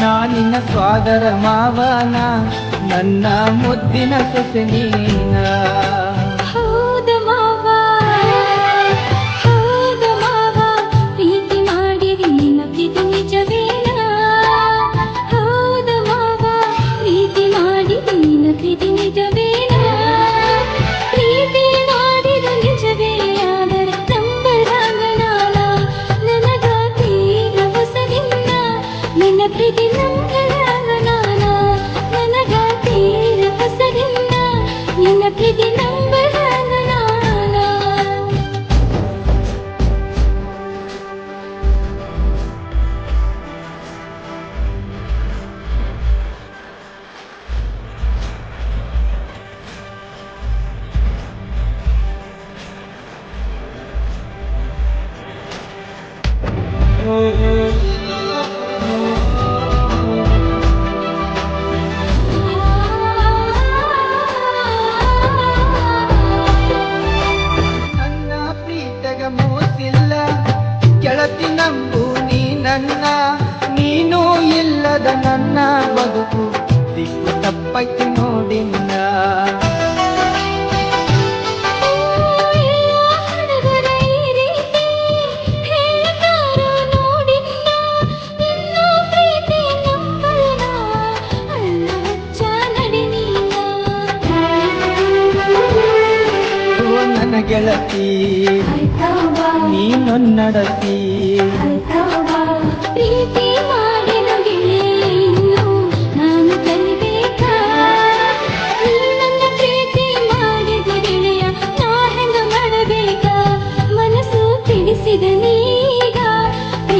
ನಾನಿನ ಸ್ವಾದರ ಮಾವನ ನನ್ನ ಮುದ್ದಿನ ಸೊಸೆ ಇಲ್ಲದ ನನ್ನ ಬದುಕು. ದಿಕ್ಕು ತಪ್ಪೈತಿ ನೋಡಿನ್ನ ನಿನ್ನ. ಗೆಳತಿ ಆಯ್ತವ್ವ ನಡತಿ. ನನ್ನಡತಿ ಆಯ್ತವ್ವ ಪ್ರೀತಿ ಮಾಡಿದ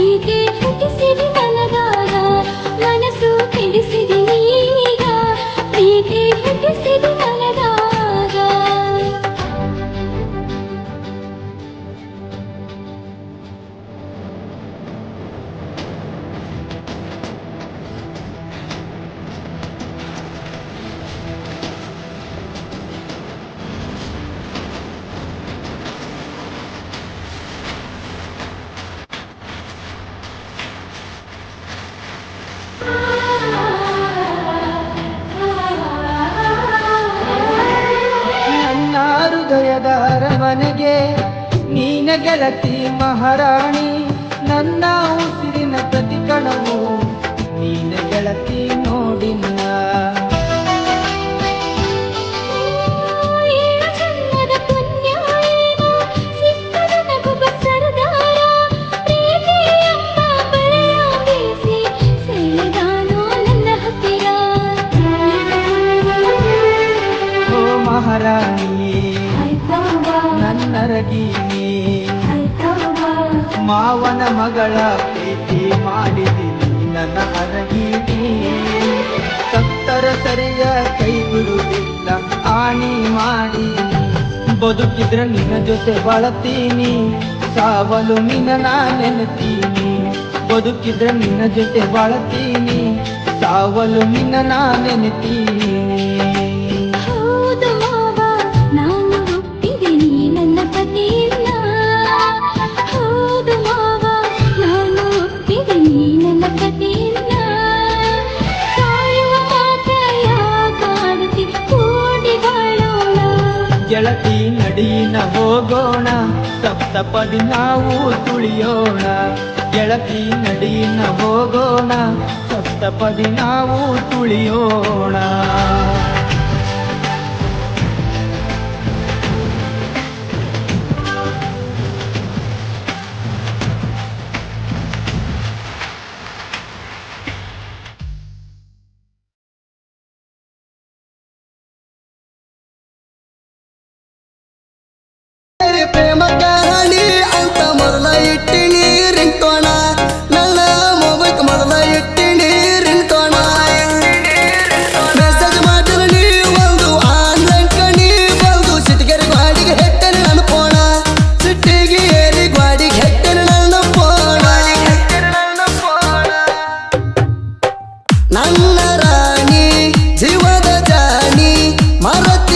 ಪ್ರೀತಿ ಗೆಳತಿ ಮಹಾರಾಣಿ ನನ್ನ ಉಸಿರಿನ ಪ್ರತಿ ಕಣವು ನೀನ ಗೆಳತಿ ನೋಡಿನ್ನ ಮಹಾರಾಣಿ ನನ್ನ ಪುಣ್ಯ ಮಾವನ ಮಗಳ ಪ್ರೀತಿ ಮಾಡಿದಿನಿ ನನ್ನ ಅರಗಿನಿ ಸತ್ತರ ಸರಿಯ ಕೈ ಬಿಡುವುದಿಲ್ಲ ಆಣಿ ಮಾಡಿ. ಬದುಕಿದ್ರ ನಿನ್ನ ಜೊತೆ ಬಳತೀನಿ ಸಾವಲು ನಿನ್ನ ನೆನೆತೀನಿ. ಬದುಕಿದ್ರ ನಿನ್ನ ಜೊತೆ ಬಳತೀನಿ ಸಾವಲು ನಿನ್ನ ನೆನೆತೀನಿ. ಗೆಳತಿ ನಡೀನ ಹೋಗೋಣ ತಪ್ತಪದಿ ನಾವು ತುಳಿಯೋಣ. ಗೆಳತಿ ನಡೀನ ಹೋಗೋಣ ಸಪ್ತಪದಿ ನಾವು ತುಳಿಯೋಣ.